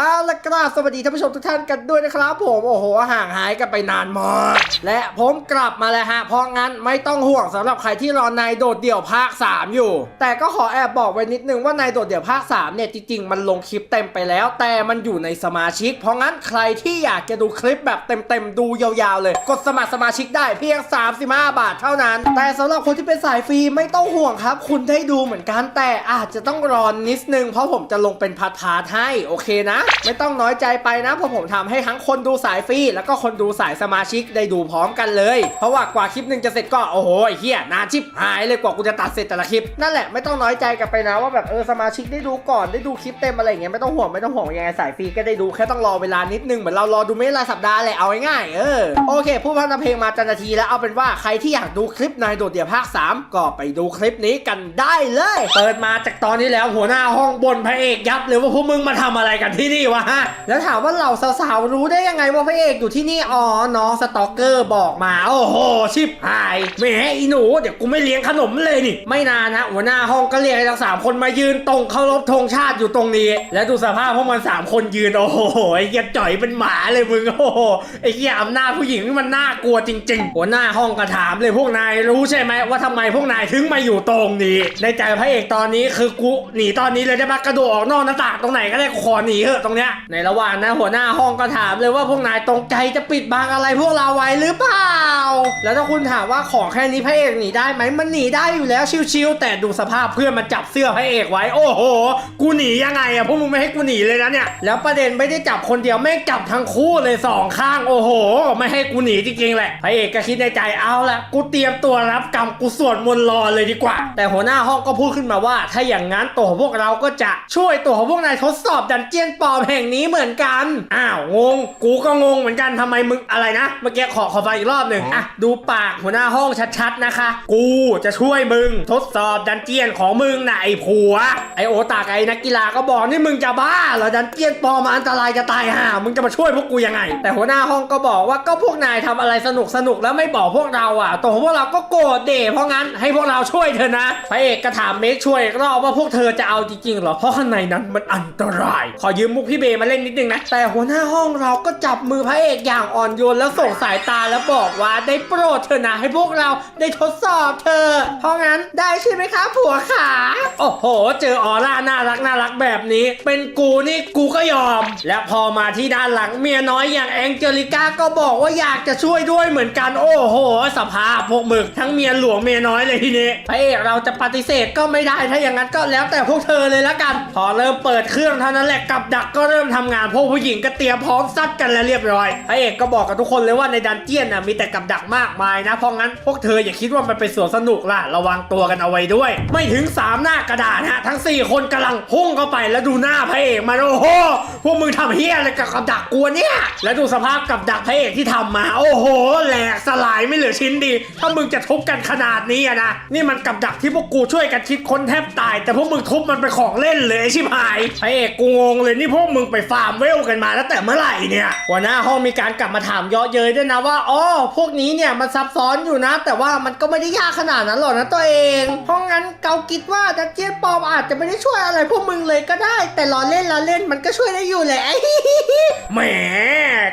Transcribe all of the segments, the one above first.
เอาละกราบสวัสดีท่านผู้ชมทุกท่านกันด้วยนะครับ ผมโอ้โหห่างหายกันไปนานมากและผมกลับมาแล้วฮะเพราะงั้นไม่ต้องห่วงสำหรับใครที่รอนายโดดเดี่ยวภาค 3 อยู่ แต่ก็ขอแอบบอกไว้นิดนึงว่านายโดดเดี่ยวภาค 3 เนี่ยจริงๆมันลงคลิปเต็มไปแล้ว แต่มันอยู่ในสมาชิก เพราะงั้นใครที่อยากจะดูคลิปแบบเต็มๆดูยาวๆเลย กดสมัครสมาชิกได้เพียง 35 บาทเท่านั้น แต่สำหรับคนที่เป็นสายฟรีไม่ต้องห่วงครับ คุณได้ดูเหมือนกันแต่อาจจะต้องรอนนิดนึงเพราะผมจะลงเป็นพาร์ทพาร์ทให้โอเคนะไม่ต้องน้อยใจไปนะเพราะผมทำให้ทั้งคนดูสายฟรีแล้วก็คนดูสายสมาชิกได้ดูพร้อมกันเลย เพราะว่ากว่าคลิปหนึ่งจะเสร็จก็โอ้โหไอ้เหี้ยนานชิบหายเลยกว่ากูจะตัดเสร็จแต่ละคลิปนั่นแหละไม่ต้องน้อยใจกันไปนะว่าแบบเออสมาชิกได้ดูก่อนได้ดูคลิปเต็มอะไรอย่างเงี้ยไม่ต้องห่วงไม่ต้องห่วงยังไงสายฟรีก็ได้ดูแค่ต้องรอเวลานิดนึงเหมือนเรารอดูไม่ราสัปดาห์แหละเอาง่ายๆเออโอเคผู้พัฒนาเพลงมาจันนาทีแล้วเอาเป็นว่าใครที่อยากดูคลิปนายโดดเดี่ยวภาค 3 ก็ไปดูคลิปนี้กันได้เลย เปิดมาจากตอนนี้แล้วหัวหน้าห้องบนพระเอกยับเลยว่าพวกมึงมาทำอะไรกันที่นี่วะฮะแล้วถามว่าเหล่าสาวๆรู้ได้ยังไงว่าพระเอกอยู่ที่นี่ อ๋อ น้องสตอกเกอร์บอกมา โอ้โห ชิบหายแหมอีหนู เดี๋ยวกูไม่เลี้ยงขนมเลยนี่ ไม่นานนะหัวหน้าห้องก็เรียกทั้งสามคนมายืนตรงเคารพธงชาติอยู่ตรงนี้ แล้วดูสภาพพวกมันสามคนยืน โอ้โห ไอ้เหี้ยจ่อยเป็นหมาเลยมึง โอ้โห ไอ้เหี้ยอำนาจผู้หญิงมันน่ากลัวจริง ๆ หัวหน้าห้องก็ถามเลยพวกนายรู้ใช่ไหมว่าทำไมพวกนายถึงมาอยู่ตรงนี้ ในใจพระเอกตอนนี้คือกูหนีตอนนี้เลยได้ปะกระโดดออกนอกหน้าต่างตรงไหนก็ได้ขอหนีเถอะตรงเนี้ยในระหว่างนั้นหัวหน้าห้องก็ถามเลยว่าพวกนายตรงใจจะปิดบังอะไรพวกเราไว้หรือเปล่า แล้วถ้าคุณถามว่าของแค่นี้พระเอกหนีได้ไหมมันหนีได้อยู่แล้วชิวๆแต่ดูสภาพเพื่อนมันจับเสื้อพระเอกไว้โอ้โห กูหนียังไงอะพวกมึงไม่ให้กูหนีเลยนะเนี่ยแล้วประเด็นไม่ได้จับคนเดียวไม่งจับทั้งคู่เลยสองข้างโอ้โห ไม่ให้กูหนีจริงๆแหละพระเอกก็คิดในใจเอาละกูเตรียมตัวรับกรรมกูสวดมนต์รอเลยดีกว่า แต่หัวหน้าห้องก็พูดขึ้นมาว่า ถ้าอย่างนั้นตัวพวกเราก็จะช่วยตัวพวกนายทดสอบดันเจียนปอมแห่งนี้เหมือนกัน อ้าวงง กูก็งงเหมือนกันทำไมมึงอะไรนะ เมื่อกี้ขอขอฟังอีกรอบหนึ่งอะดูปากหัวหน้าห้องชัดๆนะคะ กูจะช่วยมึงทดสอบดันเจียนของมึงนะไอ้ผัว ไอโอตากไอ้นักกีฬาก็บอกนี่มึงจะบ้าเหรอดันเจียนปลอมมาอันตรายจะตายห่ามึงจะมาช่วยพวกกูยังไง แต่หัวหน้าห้องก็บอกว่าก็พวกนายทำอะไรสนุกสนุกๆแล้วไม่บอกพวกเราอะตัวของพวกเราก็โกรธเดเพราะงั้นให้พวกเราช่วยเธอนะพระเอกก็ถามเมคช่วยอีกรอบว่าพวกเธอจะเอาจริงๆเหรอเพราะข้างในนั้นมันอันตราย ขอยืมมุกพี่เบมาเล่นนิดนึงนะ แต่หัวหน้าห้องเราก็จับมือพระเอกอย่างอ่อนโยนแล้วส่งสายตาแล้วบอกว่าได้โปรดเธอนะให้พวกเราได้ทดสอบเธอ เพราะงั้นได้ใช่ไหมคะผัวขา โอ้โห เจอออร่าน่ารักน่ารักแบบนี้ เป็นกูนี่กูก็ยอม และพอมาที่ด้านหลังเมียน้อยอย่างแองเจลิก้าก็บอกว่าอยากจะช่วยด้วยเหมือนกัน โอ้โห สภาพพวกมึกทั้งเมียหลวงเมียน้อยเลยทีนี้พระเอกเราจะปฏิเสธก็ไม่ได้ถ้าอย่างนั้นก็แล้วแต่พวกเธอเลยละกัน พอเริ่มเปิดเครื่องเท่านั้นแหละกับดักก็เริ่มทำงานพวกผู้หญิงก็เตรียมพร้อมซัดกันแล้วเรียบร้อยพระเอกก็บอกกับทุกคนเลยว่าในดันเจียนน่ะมีแต่กับดักมากมายนะเพราะงั้นพวกเธออย่าคิดว่ามันเป็นสวนสนุกล่ะระวังตัวกันเอาไว้ด้วย ไม่ถึงสามหน้ากระดาษฮะทั้งสี่คนกำลังพุ่งเข้าไปแล้วดูหน้าพระเอกมันโอ้โหพวกมึงทำเฮียอะไรกับกับดักกลัวเนี่ย แล้วดูสภาพกับดักพระเอกที่ทำมา โอ้โหแหลกสลายไม่เหลือชิ้นดี ถ้ามึงจะทุบกันขนาดนี้นะนี่มันกับดักที่พวกกูช่วยกันคิดค้นแทบตาย แต่พวกมึงทุบมันเป็นของเล่นเลยชิบหายพระเอกกูงงเลยนี่พวกมึงไปฟาร์มเวลกันมาตั้งแต่เมื่อไหร่เนี่ยหัวหน้าห้องมีการกลับมาถามเยาะเย้ยด้วยนะว่าอ๋อพวกนี้เนี่ยมันซับซ้อนอยู่นะ แต่ว่ามันก็ไม่ได้ยากขนาดนั้นหรอกนะตัวเอง เพราะงั้นเกาคิดว่าดักเจียนปอมอาจจะไม่ได้ช่วยอะไรพวกมึงเลยก็ได้ แต่ล้อเล่นล้อเล่นมันก็ช่วยได้อยู่แหละแหม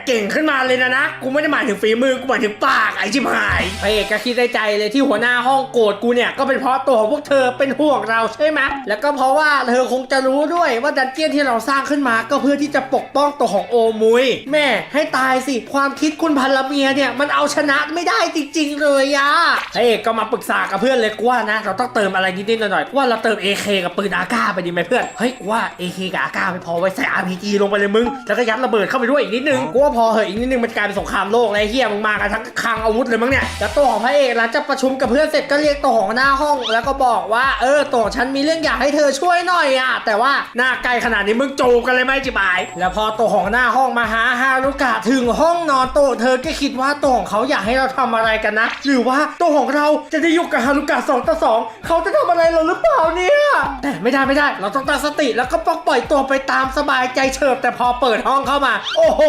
เก่งขึ้นมาเลยนะนะกูไม่ได้หมายถึงฝีมือกูหมายถึงปากไอ้ชิบหายพระเอกก็คิดในใจเลยที่หัวหน้าห้องโกรธกูเนี่ยก็เป็นเพราะตัวของพวกเธอเป็นห่วงเราใช่ไหมแล้วก็เพราะว่าเธอคงจะรู้ด้วยว่าดันเจียนที่เราสร้างขึ้นมาก็เพื่อที่จะปกป้องตัวของโอมุย แม่ให้ตายสิ ความคิดคุณพันละเมียเนี่ย มันเอาชนะไม่ได้จริง ๆ เลยอะพระเอกก็มาปรึกษากับเพื่อนเลยกูว่านะ เราต้องเติมอะไรนิดๆหน่อยๆกูว่าเราเติม AK กับปืนอาก้าไปดีไหมเพื่อนเฮ้ยกูว่า AK กับอาก้าไม่พอไว้ใส่ RPG ลงไปเลยมึงแล้วก็ยัดระเบิดเข้าไปด้วยอีกนิดนึงกูว่าพอเหอะอีกนิดนึงมันกลายเป็นสงครามโลกแล้วไอ้เฮียมึงมากันทั้งคลังอาวุธเลยมั้งเนี่ยแล้วตัวของพระเอกหลังจากประชุมกับเพื่อนเสร็จก็เรียกตัวของหน้าห้อง แล้วก็บอกว่าเออตัวของฉันมีเรื่องอยากให้เธอช่วยหน่อยอะแต่ว่าหน้าไกลขนาดนี้มึงจูบกันเลยไหมจิบาย แล้วพอตัวของหน้าห้องมาหาฮารุกะถึงห้องนอนโตเธอก็คิดว่าตัวของเขาอยากให้เราทำอะไรกันนะ หรือว่าตัวของเราจะได้อยู่กับฮารุกะสองต่อสองเขาจะทำอะไรเราหรือเปล่าเนี่ยแต่ไม่ได้ไม่ได้ เราต้องตั้งสติแล้วก็ปล่อยตัวไปตามสบายใจเฉิบแต่พอเปิดห้องเข้ามา โอ้โห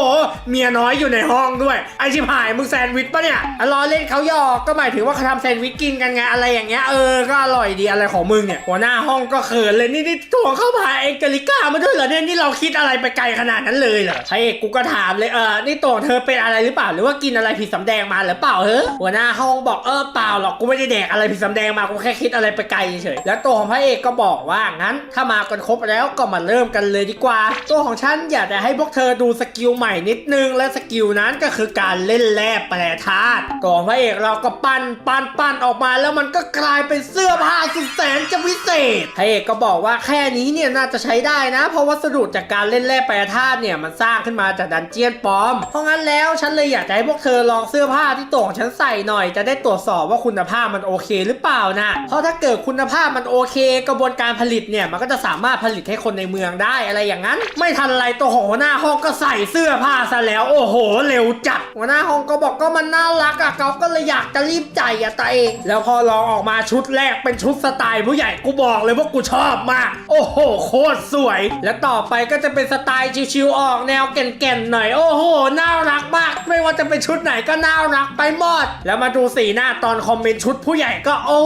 เมียน้อยอยู่ในห้องด้วย ไอชิบหายมึงแซนด์วิชปะเนี่ยอะล้อเล่นเขาหยอกก็หมายถึงว่าเขาทำแซนด์วิชกินกันไงอะไรอย่างเงี้ยเออก็อร่อยดีอะไรของมึงเนี่ยหัวหน้าห้องก็เขินเลยนี่นี่ตัวเข้ามาเองเจลิก้ามาด้วยเหรอเนี่ยนี่เราคิดคิดอะไรไปไกลขนาดนั้นเลยเหรอพระเอกกูก็ถามเลยเออนี่ตัวเธอเป็นอะไรหรือเปล่าหรือว่ากินอะไรผิดสำแดงมาหรือเปล่าเฮ้หัวหน้าห้องบอกเออเปล่าหรอกกูไม่ได้แดกอะไรผิดสำแดงมากูแค่คิดอะไรไปไกลเฉยแล้วตัวของพระเอกก็บอกว่างั้น ถ้ามากันครบแล้วก็มาเริ่มกันเลยดีกว่า ตัวของฉันอยากจะให้พวกเธอดูสกิลใหม่นิดนึงและสกิลนั้นก็คือการเล่นแร่แปรธาตุตัวของพระเอกเราก็ปั้นปั้นปั้นออกมา แล้วมันก็กลายเป็นเสื้อผ้าสุดแสนจะวิเศษพระเอกก็บอกว่าแค่นี้เนี่ยน่าจะใช้ได้นะ เพราะวัสดุจากการเล่นแร่แปรธาตุเนี่ยมันสร้างขึ้นมาจากดันเจียนปลอม เพราะงั้นแล้วฉันเลยอยากจะให้พวกเธอลองเสื้อผ้าที่ตัวของฉันใส่หน่อย จะได้ตรวจสอบว่าคุณภาพมันโอเคหรือเปล่านะ เพราะถ้าเกิดคุณภาพมันโอเค กระบวนการผลิตเนี่ยมันก็จะสามารถผลิตให้คนในเมืองได้อะไรอย่างนั้น ไม่ทันไรตัวของหัวหน้าห้องก็ใส่เสื้อผ้าซะแล้ว โอ้โห เร็วจัดหัวหน้าห้องก็บอกก็มันน่ารักอะเขาก็เลยอยากจะรีบใจอะตัวเอง แล้วพอลองออกมาชุดแรกเป็นชุดสไตล์ผู้ใหญ่กูบอกเลยว่ากูชอบมาก โอ้โห โคตรสวย แล้วต่อไปก็ก็จะเป็นสไตล์ชิวๆออกแนวแก่นๆหน่อยโอ้โหน่ารักมาก ไม่ว่าจะเป็นชุดไหนก็น่ารักไปหมดแล้วมาดูสีหน้าตอนคอมเมนต์ชุดผู้ใหญ่ก็โอ้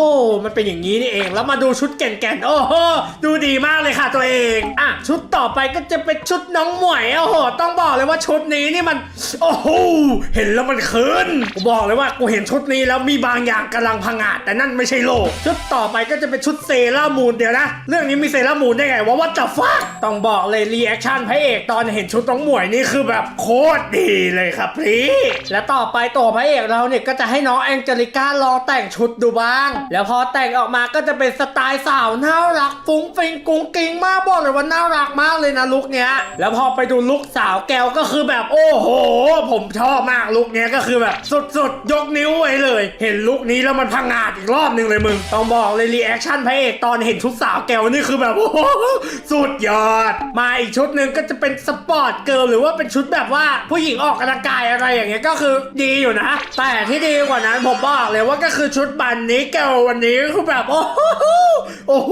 มันเป็นอย่างนี้นี่เอง แล้วมาดูชุดแก่นๆโอ้โหดูดีมากเลยค่ะตัวเองอะชุดต่อไปก็จะเป็นชุดน้องหมวยโอ้โหต้องบอกเลยว่าชุดนี้นี่มัน โอ้โหเห็นแล้วมันเขินกูบอกเลยว่ากูเห็นชุดนี้แล้วมีบางอย่างกำลังพังอาจแต่นั่นไม่ใช่โลกชุดต่อไปก็จะเป็นชุดเซรามูนเดี๋ยวนะ เรื่องนี้มีเซรามูนได้ไงวะว่าจะฟักต้องบอกเลยรีแอคชั่นพระเอกตอนเห็นชุดน้องหมวยนี่คือแบบโคตรดีเลยครับพี่และต่อไปตัวพระเอกเราเนี่ยก็จะให้น้องแองเจลิก้าลองแต่งชุดดูบ้าง แล้วพอแต่งออกมาก็จะเป็นสไตล์สาวน่ารักฟุ้งฟิงกุ้งกิ้งมากบอกเลยว่าน่ารักมากเลยนะลุคเนี้ย แล้วพอไปดูลุคสาวแก้วก็คือแบบโอ้โห ผมชอบมากลุคเนี้ยก็คือแบบสุดๆ ยกนิ้วไว้เลย เห็นลุคนี้แล้วมันพังงาดอีกรอบหนึ่งเลยมึง ต้องบอกเลยรีแอคชั่นพระเอกตอนเห็นชุดสาวแก้วนี่คือแบบโอ้โหสุดยอดมาอีกชุดหนึ่งก็จะเป็นสปอร์ตเกิร์ลหรือว่าเป็นชุดแบบว่าผู้หญิงออกกำลังกายอะไรอย่างเงี้ยก็คือดีอยู่นะ แต่ที่ดีกว่านั้นผมบอกเลยว่าก็คือชุดบันนี้เกลวันนี้คือแบบโอ้โหโอ้โห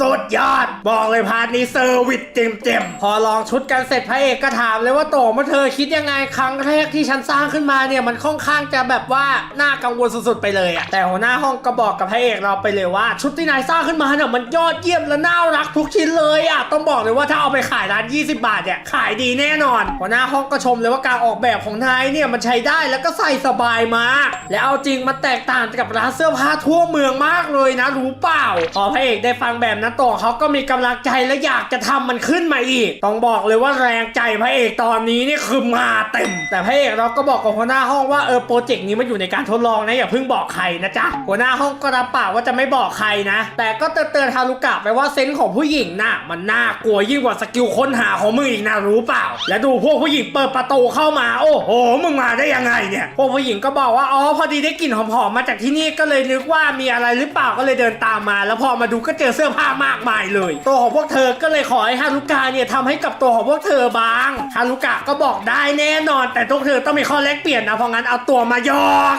สุดยอด บอกเลยพาร์ทนี้เซอร์วิสเต็มๆพอลองชุดกันเสร็จพระเอกก็ถามเลยว่าโตมาเธอคิดยังไงครั้งแรกที่ฉันสร้างขึ้นมาเนี่ยมันค่อนข้างจะแบบว่าน่ากังวลสุดๆไปเลยอะแต่หัวหน้าห้องก็บอกกับพระเอกเราไปเลยว่า ชุดที่นายสร้างขึ้นมาเนี่ยมันยอดเยี่ยมและน่ารักทุกชิ้นเลยอะต้องบอกเลยว่าถ้าเอาไปขายร้าน 20 บาทเนี่ยขายดีแน่นอนหัวหน้าห้องก็ชมเลยว่าการออกแบบของนายเนี่ยมันใช้ได้แล้วก็ใส่สบายมาก และเอาจริงมันแตกต่างกับร้านเสื้อผ้าทั่วเมืองมากเลยนะรู้เปล่าพอพระเอกได้ฟังแบบนั้นต่อเขาก็มีกำลังใจและอยากจะทำมันขึ้นมาอีก ต้องบอกเลยว่าแรงใจพระเอกตอนนี้นี่คือมาเต็ม แต่พระเอกเราก็บอกกับหัวหน้าห้องว่าเออโปรเจกต์นี้มันอยู่ในการทดลองนะอย่าเพิ่งบอกใครนะจ๊ะหัวหน้าห้องก็รับปากว่าจะไม่บอกใครนะ แต่ก็เตือนฮารุกะไปว่าเซนส์ของผู้หญิงน่ะมันน่ากลัวยิ่งกว่าสกิลค้นหาของมึงอีกนะรู้เปล่า และดูพวกผู้หญิงเปิดประตูเข้ามา โอ้โห มึงมาได้ยังไงเนี่ย พวกผู้หญิงก็บอกว่าอ๋อพอดีได้กลิ่นหอมๆมาจากที่นี่ก็เลยนึกว่ามีอะไรหรือเปล่าก็เลยเดินตามมา แล้วพอมาดูก็เจอเสื้อผ้ามากมายเลย ตัวของพวกเธอก็เลยขอให้ฮารุกะเนี่ยทำให้กับตัวของพวกเธอบ้างฮารุกะก็บอกได้แน่นอน แต่พวกเธอต้องมีข้อแลกเปลี่ยนนะเพราะงั้นเอาตัวมายอก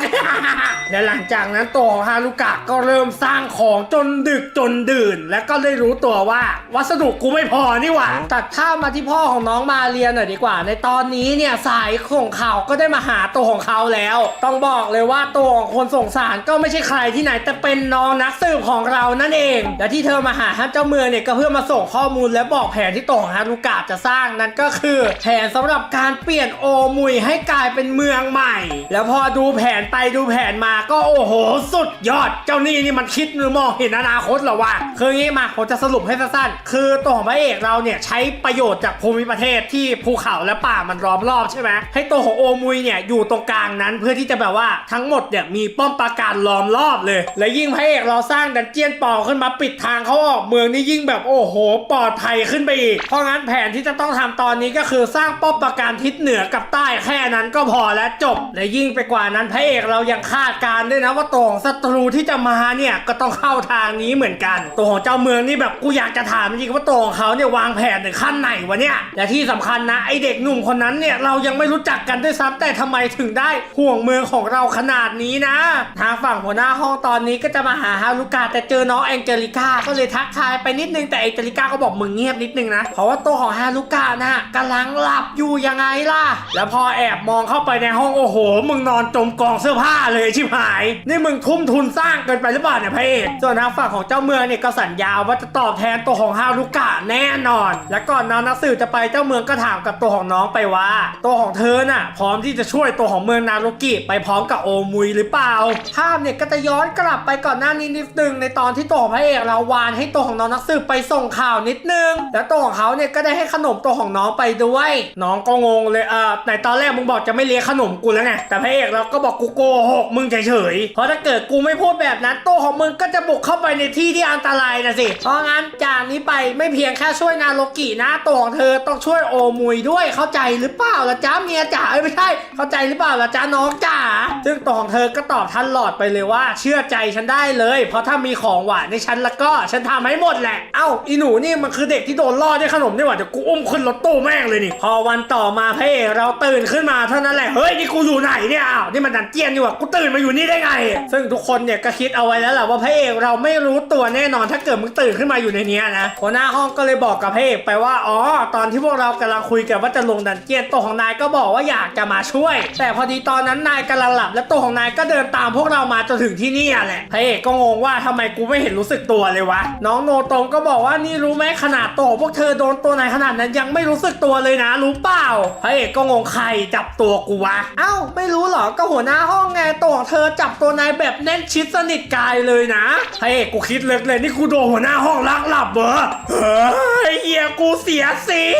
และหลังจากนั้นตัวของฮารุกะก็เริ่มสร้างของจนดึกจนดื่น และก็ได้รู้ตัวว่าวัสดุกูไม่พอนี่หว่าตัดภาพมาที่พ่อของน้องมาเรียนหน่อยดีกว่า ในตอนนี้เนี่ยสายของเขาก็ได้มาหาตัวของเขาแล้ว ต้องบอกเลยว่าตัวของคนส่งสารก็ไม่ใช่ใครที่ไหนแต่เป็นน้องนักสืบของเรานั่นเอง และที่เธอมาหาท่านเจ้าเมืองเนี่ยก็เพื่อมาส่งข้อมูลและบอกแผนที่ตัวของฮารุกะจะสร้างนั่นก็คือแผนสำหรับการเปลี่ยนโอมุยให้กลายเป็นเมืองใหม่ แล้วพอดูแผนไปดูแผนมาก็โอ้โห สุดยอด เจ้านี่นี่มันคิดหรือมองเห็นอนาคตเหรอวะคืองี้มาผมจะสรุปให้สั้นๆคือตัวของพระเอกเราเนี่ยใช้ประโยชน์จากภูมิประเทศที่ภูเขาและป่ามันล้อมรอบใช่ไหมให้ตัวของโอมุยเนี่ยอยู่ตรงกลางนั้นเพื่อที่จะแบบว่าทั้งหมดเนี่ยมีป้อมปราการล้อมรอบเลย และยิ่งพระเอกเราสร้างดันเจียนปอขึ้นมาปิดทางเขาออกเมืองนี่ยิ่งแบบโอ้โหปลอดภัยขึ้นไปอีกเพราะงั้นแผนที่จะต้องทำตอนนี้ก็คือสร้างป้อมปราการทิศเหนือกับใต้แค่นั้นก็พอและจบ และยิ่งไปกว่านั้นพระเอกเรายังคาดการณ์ด้วยนะว่าตัวของศัตรูที่จะมาเนี่ยก็ต้องเข้าทางนี้เหมือนกัน ตัวของเจ้าเมืองนี่แบบกูอยากจะถามจริงว่าตัวของเขาเนี่ยวางแผนถึงขั้นไหนวะเนี่ย และที่สำคัญนะไอเด็กหนุ่มคนนั้นเนี่ยเรายังไม่รู้จักกันด้วยซ้ำแต่ทำไมถึงได้ห่วงเมืองของเราขนาดนี้นะ ทางฝั่งหัวหน้าห้องตอนนี้ก็จะมาหาฮารุกาแต่เจอน้องแองเจลิก้าก็เลยทักทายไปนิดนึงแต่แองเจลิก้าก็บอกมึงเงียบนิดนึงนะ เพราะว่าตัวของฮารุกาน่ะกำลังหลับอยู่ยังไงล่ะ แล้วพอแอบมองเข้าไปในห้องโอ้โห มึงนอนจมกองเสื้อผ้าเลยชิบหาย นี่มึงทุ่มทุนสร้างเกินไปหรือเปล่าเนี่ยพระเอกส่วนทางฝั่งของเจ้าเมืองเนี่ยก็สัญญาว่าจะตอบแทนตัวของฮารุกะแน่นอนและก่อนน้องนักสืบจะไปเจ้าเมืองก็ถามกับตัวของน้องไปว่า ตัวของเธอน่ะ พร้อมที่จะช่วยตัวของเมืองนารุกิ ไปพร้อมกับโอมุยหรือเปล่า ภาพเนี่ยก็จะย้อนกลับไปก่อนหน้านี้นิดนึงในตอนที่ตัวของพระเอกเราวานให้ตัวของน้องนักสืบไปส่งข่าวนิดนึง แล้วตัวของเขาเนี่ยก็ได้ให้ขนมตัวของน้องไปด้วย น้องก็งงเลยเออในตอนแรกมึงบอกจะไม่เลี้ยงขนมกูแล้วไงแต่พระเอกเราก็บอกกูโกหกมึงเฉยๆเพราะถ้าเกิดกูไม่พูดแบบนั้นตัวของมึงก็จะบุกเข้าไปในที่ที่อันตรายนะสิเพราะงั้นจากนี้ไปไม่เพียงแค่ช่วยนาโลกินะตองเธอต้องช่วยโอมุยด้วยเข้าใจหรือเปล่าล่ะจ๊ะเมียจ๋าเอ้ไม่ใช่ เข้าใจหรือเปล่าล่ะจ๊ะน้องจ๋าซึ่งตองเธอก็ตอบทันหลอดไปเลยว่า เชื่อใจฉันได้เลย เพราะถ้ามีของหวานในฉันแล้วก็ฉันทำให้หมดแหละเอ้าอีหนูนี่มันคือเด็กที่โดนล่อด้วยขนมนี่หว่าเดี๋ยวกูอุ้มขึ้นรถตู้แม่งเลยนี่ พอวันต่อมาพระเอกเราตื่นขึ้นมาเท่านั้นแหละเฮ้ยนี่กูอยู่ไหนเนี่ยอ้าวนี่มันดันเจียนอยู่อะกูตื่นมาอยู่นี่ได้ไง ซึ่งทุกคนเนี่ยก็คิดเอาไว้แล้วแหละว่าพระเอกเราไม่รู้ตัวแน่นอนถ้าเกิดมึงตื่นขึ้นมาอยู่ในนี้นะหัวหน้าห้องก็เลยบอกกับพระเอกไปว่าอ๋อตอนที่พวกเรากำลังคุยกันว่าจะลงดันเจียนตัวของนายก็บอกว่าอยากจะมาช่วย แต่พอดีตอนนั้นนายกำลังหลับและตัวของนายก็เดินตามพวกเรามาจนถึงที่นี่แหละพระเอกก็งงว่าทำไมกูไม่เห็นรู้สึกตัวเลยวะ น้องโนตรงก็บอกว่านี่รู้ไหมขนาดตัวพวกเธอโดนตัวไหนขนาดนั้นยังไม่รู้สึกตัวเลยนะ รู้เปล่าพระเอกก็งงใครจับตัวกูวะเอ้า ไม่รู้เหรอก็หัวหน้าห้องไงตัวของเธอจับตัวนายแบบแน่นชิดสนิทกายเลยนะพระเอกกูคิดเลิกเลยนี่กูโดนหัวหน้าห้องลักหลับเหรอเฮ้ยยกูเสียสิง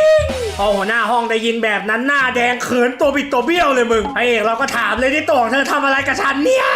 พอหัวหน้าห้องได้ยินแบบนั้นหน้าแดงเขินตัวบิดตัวเบี้ยวเลยมึงไอเอกเราก็ถามเลยที่ตองเธอทำอะไรกับฉันเนี่ย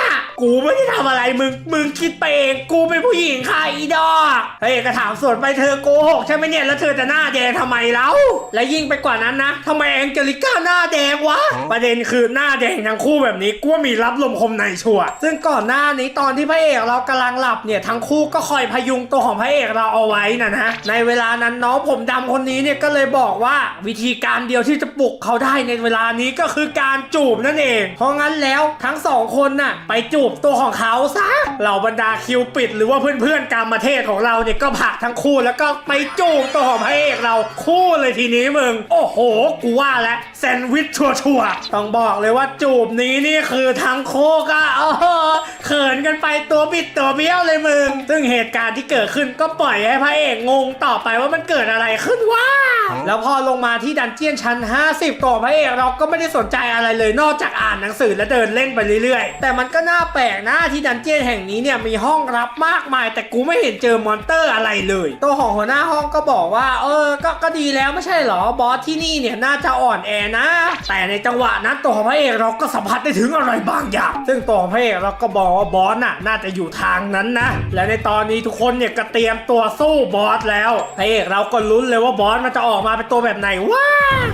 กูไม่ได้ทำอะไรมึง มึงคิดไปเอง กูเป็นผู้หญิงค่ะอีดอก พระเอกก็ถามส่วนไปเธอโกหกใช่ไหมเนี่ยแล้วเธอจะหน้าแดงทำไมแล้วและยิ่งไปกว่านั้นนะทำไมแองเจลิก้าหน้าแดงวะ ประเด็นคือหน้าแดงทั้งคู่แบบนี้กูว่ามีรับลมคมในชัวร์ซึ่งก่อนหน้านี้ตอนที่พระเอกเรากำลังหลับเนี่ยทั้งคู่ก็คอยพยุงตัวของพระเอกเราเอาไว้นะนะในเวลานั้นน้องผมดำคนนี้เนี่ยก็เลยบอกว่าวิธีการเดียวที่จะปลุกเขาได้ในเวลานี้ก็คือการจูบนั่นเอง เพราะงั้นแล้วทั้งสองคนน่ะไปจูบตัวของเขาซะเหล่าบรรดาคิวปิดหรือว่าเพื่อนๆกรรมเทศของเราเนี่ยก็ผักทั้งคู่แล้วก็ไปจูบตัวของพระเอกเราคู่เลยทีนี้มึง โอ้โห กูว่าแล้วแซนด์วิชชัวร์ๆต้องบอกเลยว่าจูบนี้นี่คือทั้งคู่ก็โอ้โหเขินกันไปตัวบิดตัวเบี้ยวเลยมึง ซึ่งเหตุการณ์ที่เกิดขึ้นก็ปล่อยให้พระเอกงงต่อไปว่ามันเกิดอะไรขึ้นวะ แล้วพอลงมาที่ดันเจียนชั้น 50ตัวพระเอกเราก็ไม่ได้สนใจอะไรเลยนอกจากอ่านหนังสือและเดินเล่นไปเรื่อยๆ แต่มันก็น่าแปลกนะที่ดันเจียนแห่งนี้เนี่ยมีห้องรับมากมาย แต่กูไม่เห็นเจอมอนเตอร์อะไรเลย ตัวของหัวหน้าห้องก็บอกว่า เออ ก็ก็ดีแล้วไม่ใช่เหรอบอสที่นี่เนี่ยน่าจะอ่อนแอนะ แต่ในจังหวะนั้นตัวของพระเอกเราก็สัมผัสได้ถึงอะไรบางอย่าง ซึ่งตัวของพระเอกเราก็บอกว่าบอสน่ะน่าจะอยู่ทางนั้นนะ และในตอนนี้ทุกคนเนี่ยก็เตรียมตัวสู้บอสแล้วพระเอกเราก็ลุ้นเลยว่าบอสมันจะออกมาเป็นตัวแบบไหนว้า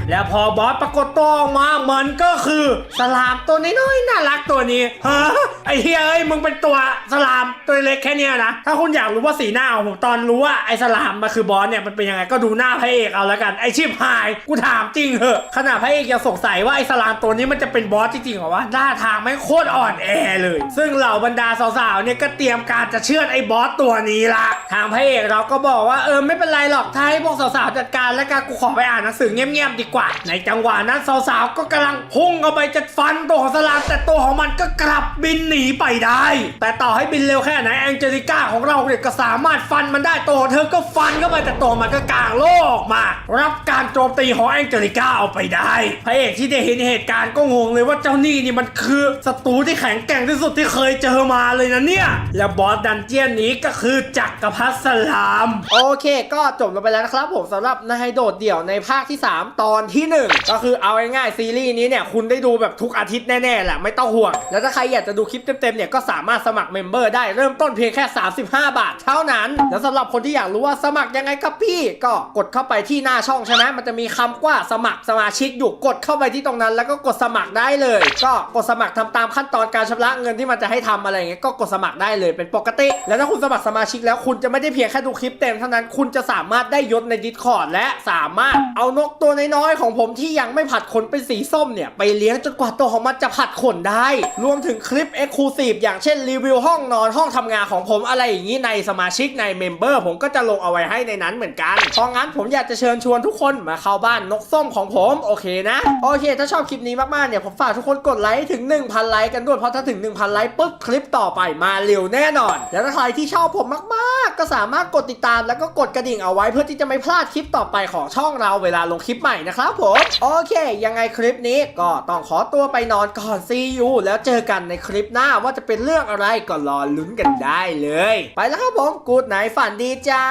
แล้วพอบอสปรากฏตัวออกมามันก็คือสลามตัวน้อยๆน่ารักตัวนี้ฮะไอเฮียเอ้ยมึงเป็นตัวสลามตัวเล็กแค่เนี้ยนะถ้าคุณอยากรู้ว่าสีหน้าผมตอนรู้ว่าไอ้สลามมันคือบอสเนี่ยมันเป็นยังไงก็ดูหน้าพระเอกเอาแล้วกันไอ้ชิบหายกูถามจริงเหอะขนาดพระเอกยังสงสัยว่าไอ้สลามตัวนี้มันจะเป็นบอสจริงๆเหรอวะหน้าทางไม่โคตรอ่อนแอเลย ซึ่งเหล่าบรรดาสาวๆเนี่ยก็เตรียมการจะเชื่อดไอ้บอสตัวนี้ละทางพระเอกเราก็บอกว่าเออไม่เป็นไรหรอกถ้าให้พวกสาวๆจัดการแล้วกันกูขอไปอ่านหนังสือเงียบๆดีกว่า ในจังหวะนั้นสาวๆก็กำลังพุ่งเข้าไปจะฟันตัวของสลามแต่ตัวของมันก็กลับบินหนีไปได้ แต่ต่อให้บินเร็วแค่ไหนแองเจลิก้าของเราเนี่ยก็สามารถฟันมันได้ตัวเธอก็ฟันเข้าไปแต่ตัวมันก็กางโลกออกมา รับการโจมตีของแองเจลิก้าเอาไปได้พระเอกที่ได้เห็นเหตุการณ์ก็งงเลยว่าเจ้านี่นี่มันคือศัตรูที่แข็งแกร่งที่สุดที่เคยเจอมาเลยนะเนี่ย และบอสดันเจียนนี้ก็คือจักรพรรดิสลาม โอเคก็จบลงไปแล้วนะครับผมสำหรับนายโดดเดี่ยวในภาคที่ 3 ตอนที่ 1 ก็คือเอาง่ายๆซีรีส์นี้เนี่ยคุณได้ดูแบบทุกอาทิตย์แน่ๆแหละไม่ต้องห่วง แล้วถ้าใครอยากจะดูคลิปเต็มๆเนี่ยก็สามารถสมัครเมมเบอร์ได้เริ่มต้นเพียงแค่ 35 บาทเท่านั้นแล้วสำหรับคนที่อยากรู้ว่าสมัครยังไงครับพี่ ก็กดเข้าไปที่หน้าช่องใช่ไหมมันจะมีคำว่าสมัครสมาชิกอยู่กดเข้าไปที่ตรงนั้น แล้วก็กดสมัครได้เลย ก็กดสมัครทำตามขั้นตอนการชำระเงินที่มันจะให้ทำอะไรอย่างเงี้ยก็กดสมัครได้เลยเป็นปกติ แล้วถ้าคุณสมัครสมาชิกแล้วคุณจะไม่ได้เพียงแค่ดูคลิปเต็มเท่านั้นคุณจะสามารถได้ยศใน Discord และสามารถเอานกตัวน้อยๆของผมที่ยังไม่ผัดขนเป็นสีส้มเนี่ยไปเลี้ยงจนกว่าตัวของมันจะผัดขนได้ รวมถึงคลิป e x c l u s i v e อย่างเช่นรีวิวห้องนอนห้องทำงานของผมอะไรอย่างนี้ในสมาชิกในเมมเบอร์ผมก็จะลงเอาไว้ให้ในนั้นเหมือนกันเพราะงั้นผมอยากจะเชิญชวนทุกคนมาเข้าบ้านนกส้มของผมโอเคนะ โอเค ถ้าชอบคลิปนี้มากๆเนี่ยผมฝากทุกคนกดไลค์ให้ถึง 1,000 ไลค์กันด้วยเพราะถ้าถึง 1,000 ไลค์ปุ๊บคลิปต่อไปมาเร็วแน่นอน แล้วถ้าใครที่ชอบผมมากๆ ก็สามารถกดติดตามแล้วก็กดกระดิ่งเอาไว้เพื่อที่จะไม่พลาดคลิปต่อไปของช่องเราเวลาลงคลิปใหม่นะครับผมโอเค ยังไงคลิปนี้ก็ต้องขอตัวไปนอนก่อนซียูแล้วเจอกันในคลิปหน้าว่าจะเป็นเรื่องอะไรก็รอลุ้นกันได้เลย ไปแล้วครับผมกูดไนฝันดีจ้า